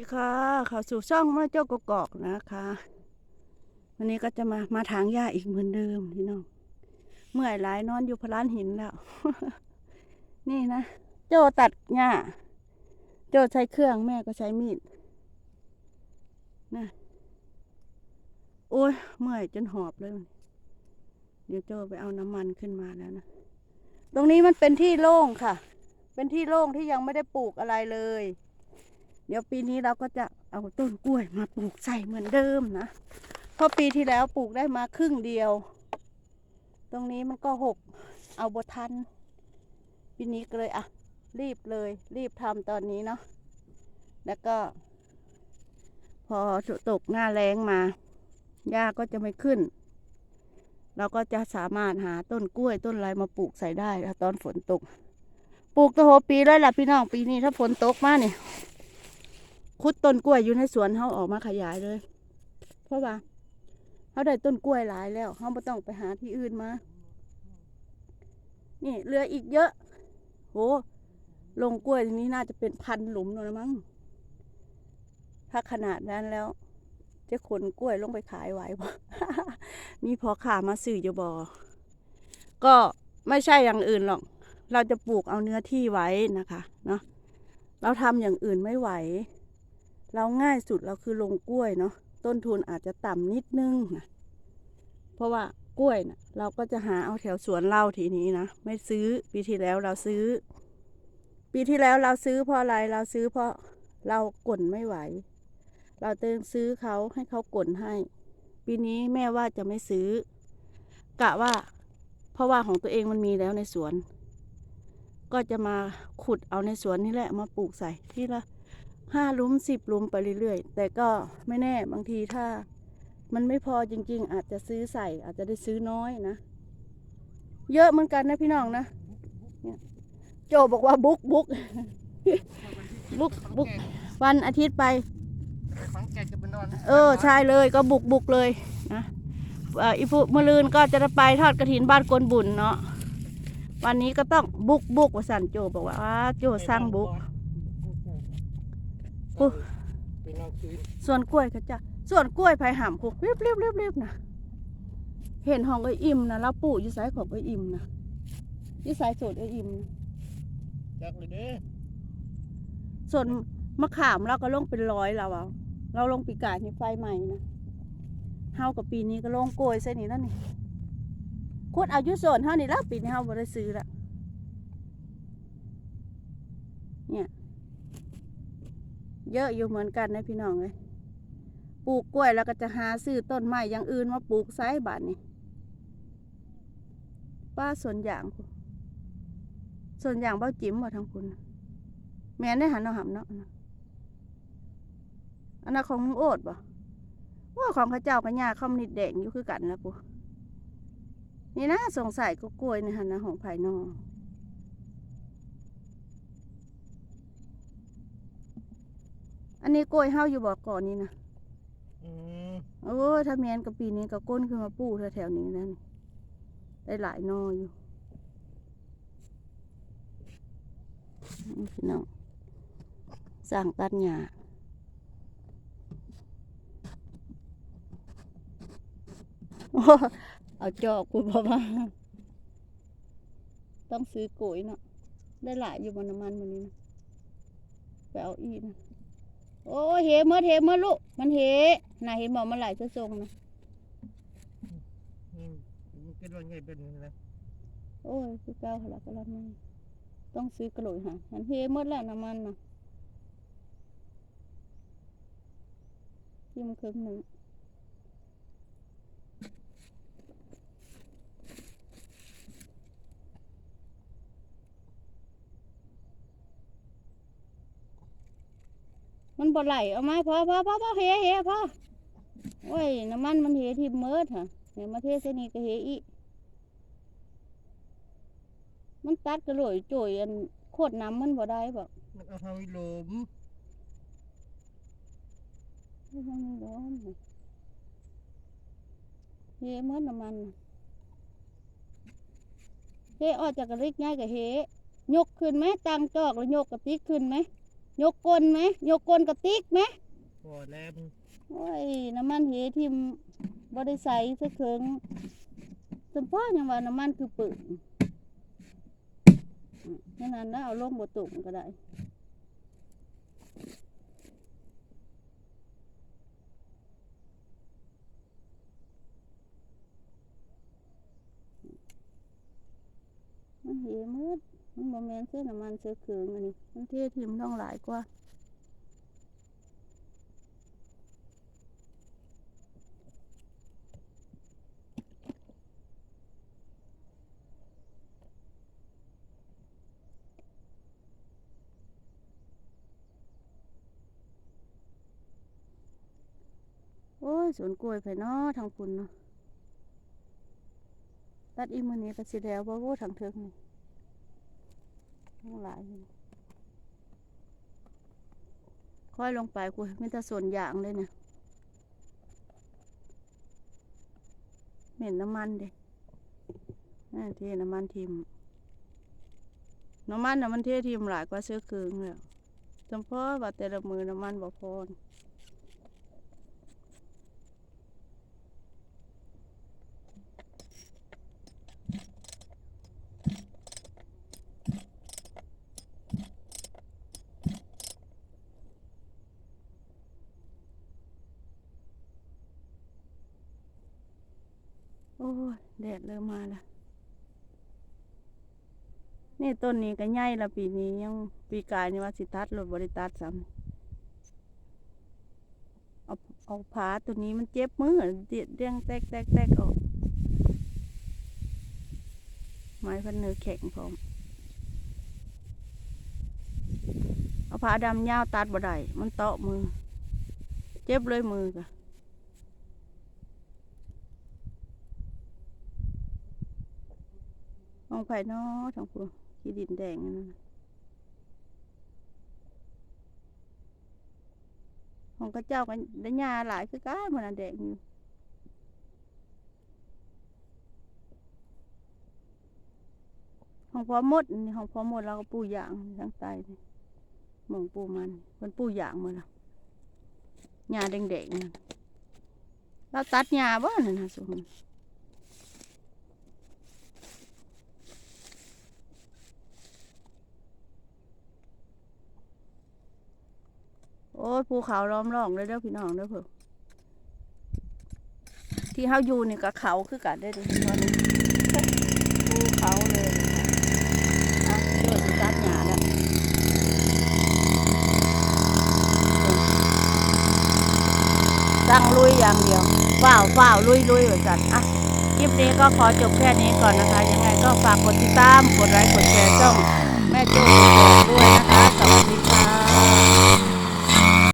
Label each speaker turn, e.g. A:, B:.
A: ดีค่ะเข้าสู่ช่องมาเจ้ากกอกนะคะ วันนี้ก็จะมามาถางหญ้าอีกเหมือนเดิมพี่น้องเมื่อยหลายนอนอยู่พลานหินแล้ว นี่นะโจตัดหญ้าโจใช้เครื่องแม่ก็ใช้มีดนะโอ้ยเมื่อยจนหอบเลยเดี๋ยวโจไปเอาน้ำมันขึ้นมาแล้วนะตรงนี้มันเป็นที่โล่งค่ะ เป็นที่โล่งที่ยังไม่ได้ปลูกอะไรเลย เดี๋ยวปีนี้เราก็จะเอาต้นกล้วยมาปลูกใส่เหมือนเดิมนะ เพราะปีที่แล้วปลูกได้มาครึ่งเดียว ตรงนี้มันก็หกเอาบทัน ปีนี้ก็เลยอะ รีบเลย รีบทำตอนนี้เนาะ แล้วก็ พอตกหน้าแรงมาหญ้าก็จะไม่ขึ้น เราก็จะสามารถหาต้นกล้วยต้นอะไรมาปลูกใส่ได้ตอนฝนตก ปลูกตัวโหปีเลยล่ะพี่น้องปีนี้ถ้าฝนตกมาเนี่ย คุดต้นกล้วยอยู่ในสวนเขาออกมาขยายเลย เพราะว่าเขาได้ต้นกล้วยหลายแล้วเขาไม่ต้องไปหาที่อื่นมา นี่เหลืออีกเยอะ โห ลงกล้วยทีนี้น่าจะเป็นพันหลุมแล้วมั้ง ถ้าขนาดนั้นแล้ว จะขนกล้วยลงไปขายไหวปะมีพอขามาสื่ออยู่บอ ก็ไม่ใช่อย่างอื่นหรอก เราจะปลูกเอาเนื้อที่ไว้นะคะ เนาะ เราทำอย่างอื่นไม่ไหว เราง่ายสุดเราคือลงกล้วยเนาะต้นทุนอาจจะต่ำนิดนึงนะเพราะว่ากล้วยนะเราก็จะหาเอาแถวสวนเราทีนี้นะไม่ซื้อปีที่แล้วเราซื้อ ปีที่แล้วเราซื้อเพราะอะไรเราซื้อเพราะเรากลนไม่ไหว เราเติมซื้อเขาให้เขากลนให้ ปีนี้แม่ว่าจะไม่ซื้อ กะว่า เพราะว่าของตัวเองมันมีแล้วในสวน ก็จะมาขุดเอาในสวนนี่แหละมาปลูกใส่ที่ละ ห้าลุมสิบลุมไปเรื่อยๆ แต่ก็ไม่แน่บางทีถ้า มันไม่พอจริง ๆ อาจจะซื้อใส่ อาจจะได้ซื้อน้อยนะ เยอะเหมือนกันนะพี่น้องนะโจบอกว่าบุกบุกบุกบุกวันอาทิตย์ไป
B: เอ
A: อใช่เลยก็บุกบุกเลยนะอีฟุมะลืนก็จะไปทอดกระถินบ้านกวนบุญเนาะวันนี้ก็ต้องบุกบุกว่าสันโจบอกว่าอ้าโจสร้างบุก ปุ๊บ
B: เป็นนอนคืน
A: ส่วนกล้วยก็จะส่วนกล้วยไผ่หามคุกเรียบเรียบเรียบเรียบนะเห็นห้องไอ้อิ่มนะแล้วปู่อยู่สายของไอ้อิ่มนะอยู่สายโสดไอ้อิ่มนะ
B: จักเลยเด้
A: ส่วนมะขามเราก็ลงเป็นร้อยแล้วเอาเราลงปีกายในไฟใหม่นะเฮากับปีนี้ก็ลงกล้วยเส้นนี้นั่นนี่คุดเอาอยุโซนเฮานี่แล้วปีนี้เฮาบ่ได้ซื้อละเนี่ย เยอะอยู่เหมือนกันนะพี่น้องเลยปลูกกล้วยแล้วก็จะหาซื้อต้นไม้อย่างอื่นมาปลูกไซบานนี่ป้าส่วนอย่างพู้นสวนยางเบ้าจิ้มบ่ทางคุณแม่นได้หันเอาหำเนาะอันนั้นของลุงโอดบ่ว่าของข้าเจ้ากับยาข้าวนิดแดงอยู่คือกันนะปุ๊นี่นะสงสัยก็กล้วยในหันนะของภายนอก นนี้กล้วยเฮาอยู่บ่อก่อนนี่นะ
B: อืม
A: โอ้ยถ้าแมนกับปีนี้ก็ก้นขึ้นมาปูแถวๆนี้นั่นได้หลายหนออยู่นี่พี่น้องสั่งตัดหญ้าโอ้เอาจอกคุณพ่อมาต้องซื้อก๋ยเนาะได้หลายอยู่บนน้ำมันวันนี้นะไปเอาอีกนะ โอ้ยเหมดเหมดลูก มันเหน่าเห็นบอกมันไหลจะทรงนะ
B: นี่มันเป็นวันไงเป็นอะไร
A: โอ้ยคือเก้าขลักกระลันมาต้องซื้อกระโหลกหามันเหหมดแล้วน้ำมันนะที่มันเครื่องหนึ่ง มันบ่ไหลเอาไหมพอพอพอพอเฮเฮพอโอ้ยน้ำมันมันเหที่เมิดฮะเดี๋ยวมาเทเสนีก็เฮอีกมันตัดกระโหลยจ่อยอันโคตรน้ำมันบ่ได้บ่
B: มันเอาทางวิโลม
A: ไม่ต้องมีร้อนเฮเหมือนน้ำมันน่ะเฮออกจากกระริกง่ายกับเฮยกขึ้นไหมตังจอกแล้วยกกระติกขึ้นไหม ยกก้นไหมยกก้นกระติกไหม
B: พอแล้ว
A: โอ้ยน้ำมันเหทิมบ่ได้ใส่ซะเคิงสมพ่อยังว่าน้ำมันคือปึ่งอืมแค่นั้นแล้วเอาลงบ่ตุ่มก็ได้ มันเหมืดมัน บ่แม่นเส้นน้ำมันเสื้อเคืองอันนี้มันเททิมต้องหลายกว่าโอ้ยสวนกล้วยไผ่นอทางพุ่นเนาะตัดอีมือนี้ก็สิแล้วบ่โว้ทางเทิงนี่ ทั้งหลายค่อยลงไปกูมีแต่ส่วนยางเลยเนี่ยเหม็นน้ำมันเด็นั่นเทน้ำมันทิมน้ำมันน้ำมันเททิมหลายกว่าเสื้อคืองเลยจำเพาะว่าแต่ละมือน้ำมันบ่พอยแดดเริ่มมาแล้วนี่ต้นนี้ก็ใหญ่ละปีนี้ยังปีกายนี่ว่าสิตัดรถบริตัดซ้ำเอาเอาผาตัวนี้มันเจ็บมือเดียเดียงแตกแตกแตกออก ไม้พันเนื้อแข็งพร้อมเอาผาดำยาวตัดบ่ได้มันเตาะมือ เจ็บเลยมือกะ มองไปเนาะทางพูขี้ดินแดงอันนั้นของกระเจ้ากันได้หญ้าหลายคือกันมันแดงอยู่ของพอหมดนี่ของพอหมดเราก็ปูอย่างทางใต้นี่หมองปูมันมันปูอย่างหมาละหญ้าแดงๆนั่นเราตัดหญ้าบ้านั่นนะสุม โอ้ยภูเขาล้อมรองเลยเด้อพี่น้องเด้อเพิ่นที่เฮาอยู่นี่ก็เขาคือกันได้เดิตอนนี้ภูเขาเลยอะเดี๋ยวสิตัดหญ้าแล้วตั้งลุยอย่างเดียวฝ้าวฝ้าวลุยลุยเหมือนกันอะคลิปนี้ก็ขอจบแค่นี้ก่อนนะคะ ยังไงก็ฝากกดติดตาม กดไลค์ กดแชร์ช่อง